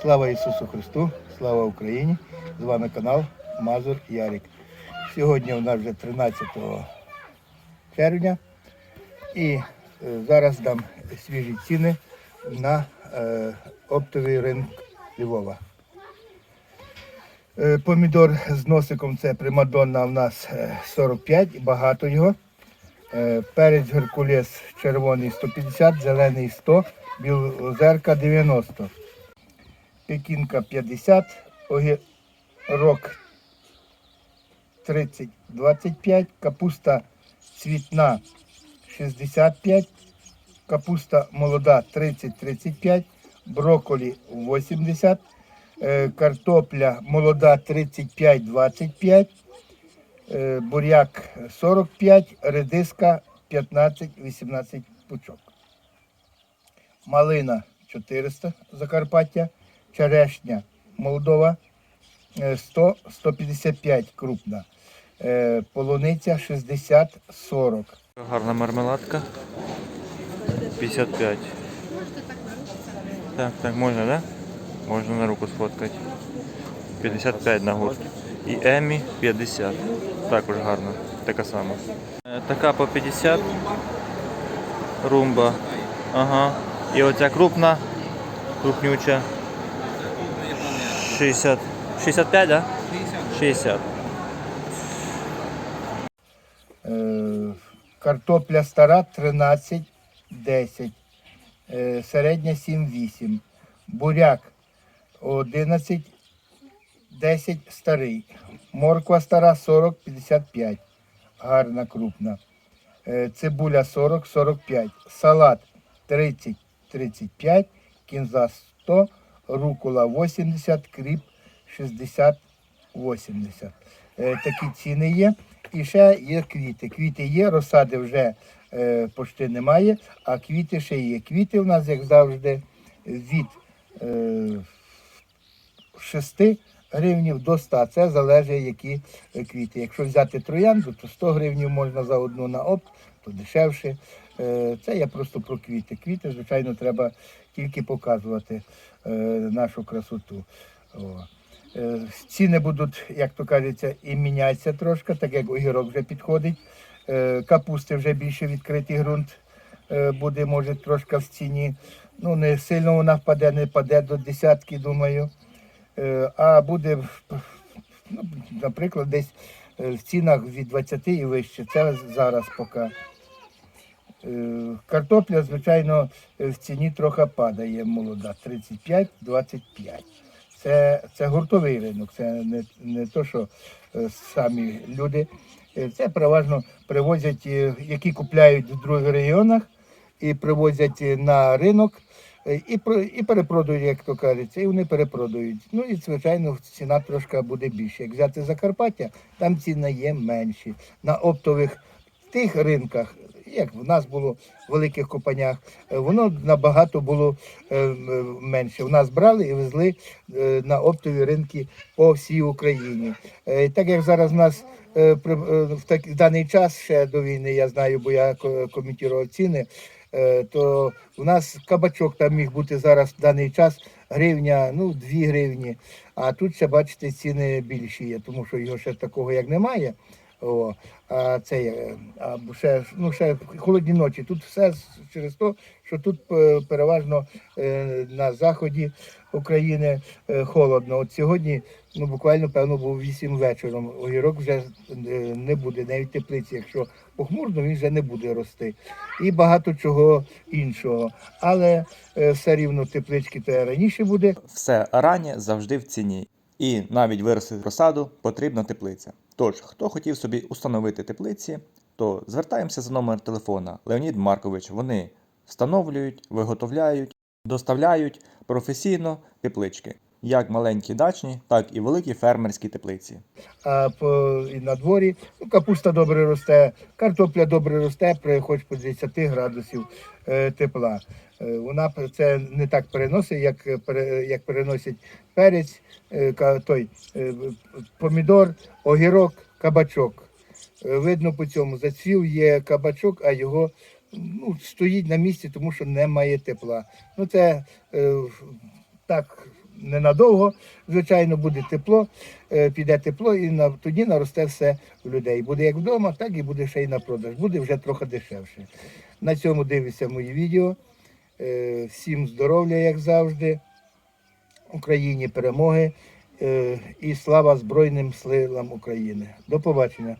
Слава Ісусу Христу, слава Україні! З вами канал Мазур Ярик. Сьогодні у нас вже 13 червня і е, зараз дам свіжі ціни на е, оптовий ринок Львова. Е, Помідор з носиком це примадонна у нас е, 45, багато його. Перець Геркулес червоний 150, зелений 100, білозерка 90. Пекінка 50, огірок 30, 25, капуста цвітна 65, капуста молода 30-35, брокколі 80, е, картопля молода 35-25, е, буряк 45, редиска 15-18 пучок. Малина 400 Закарпаття, черешня Молдова е, 100-155 крупна, е, полуниця 60-40. Гарна мармеладка. 55. Так, так, можна, да? Можна на руку сфоткати. 55 на гурт. І Емі 50. Також гарно. Така сама. Е, Така по 50. Румба. Ага. І оця крупна, крупнюча. 60. 65, да? 60. Е, Картопля стара 13, 10, е, середня 7, 8, буряк 11, 10 старий, морква стара 40, 55, гарна крупна, Е, цибуля 40, 45, салат 30, 35, кінза 100, рукола 80, кріп 60, 80. Е, Такі ціни є. І ще є квіти. Квіти є, розсади вже е, почти немає, а квіти ще є. Квіти у нас, як завжди, від е, 6 гривнів до 100. Це залежить, які е, квіти. Якщо взяти троянду, то 100 гривнів можна за одну на опт, то дешевше. Е, Це я просто про квіти. Квіти, звичайно, треба тільки показувати е, нашу красоту. Ціни будуть, як то кажеться, і мінятися трошки, так як огірок вже підходить. Капусти вже більше відкритий ґрунт буде, може, трошки в ціні. Ну, не сильно вона впаде, не паде до десятки, думаю. Е, А буде, ну, наприклад, десь е, в цінах від 20 і вище. Це зараз поки. Е, Картопля, звичайно, в ціні трохи падає молода, 35-25. Це, це гуртовий ринок, це не, не то, що самі люди. Це переважно привозять, які купляють в других регіонах і привозять на ринок і, і перепродають, як то кажеться, і вони перепродають. Ну і звичайно ціна трошки буде більше. Як взяти Закарпаття, там ціни є менші. На оптових тих ринках, як в нас було в великих компаніях, е, воно набагато було е, менше. У нас брали і везли е, на оптові ринки по всій Україні. Так як зараз в нас в даний час ще до війни, я знаю, бо я ко- коментував ціни, то в нас кабачок там міг бути зараз в даний час гривня, ну 2 гривні. А тут ще бачите, ціни більші є, тому що його ще такого як немає. О, а це є, а ще, ну, ще холодні ночі. Тут все через те, що тут е, переважно е, на заході України е, холодно. От сьогодні, ну буквально певно, був 8 вечором. Огірок вже не буде, навіть теплиці. Якщо похмурно, він вже не буде рости. І багато чого іншого. Але все рівно теплички то раніше буде. Все раннє завжди в ціні. І навіть виростити розсаду потрібна теплиця. Тож, хто хотів собі установити теплиці, то звертаємося за номер телефона Леонід Маркович. Вони встановлюють, виготовляють, доставляють професійно теплички, як маленькі дачні, так і великі фермерські теплиці. а по, і на дворі ну, капуста добре росте, картопля добре росте при хоч по 10 градусів е, тепла. Е, вона це не так переносить, як, пере- як переносять перець, е, той, е, помідор, огірок, кабачок. Е, Видно по цьому зацвів є кабачок, а його ну, стоїть на місці, тому що немає тепла. Ну це е, так ненадовго, звичайно, буде тепло, е, піде тепло, і на, тоді наросте все у людей. Буде як вдома, так і буде ще й на продаж. Буде вже трохи дешевше. На цьому дивіться мої відео. Е, Всім здоров'я, як завжди. Україні перемоги е, і слава Збройним силам України. До побачення.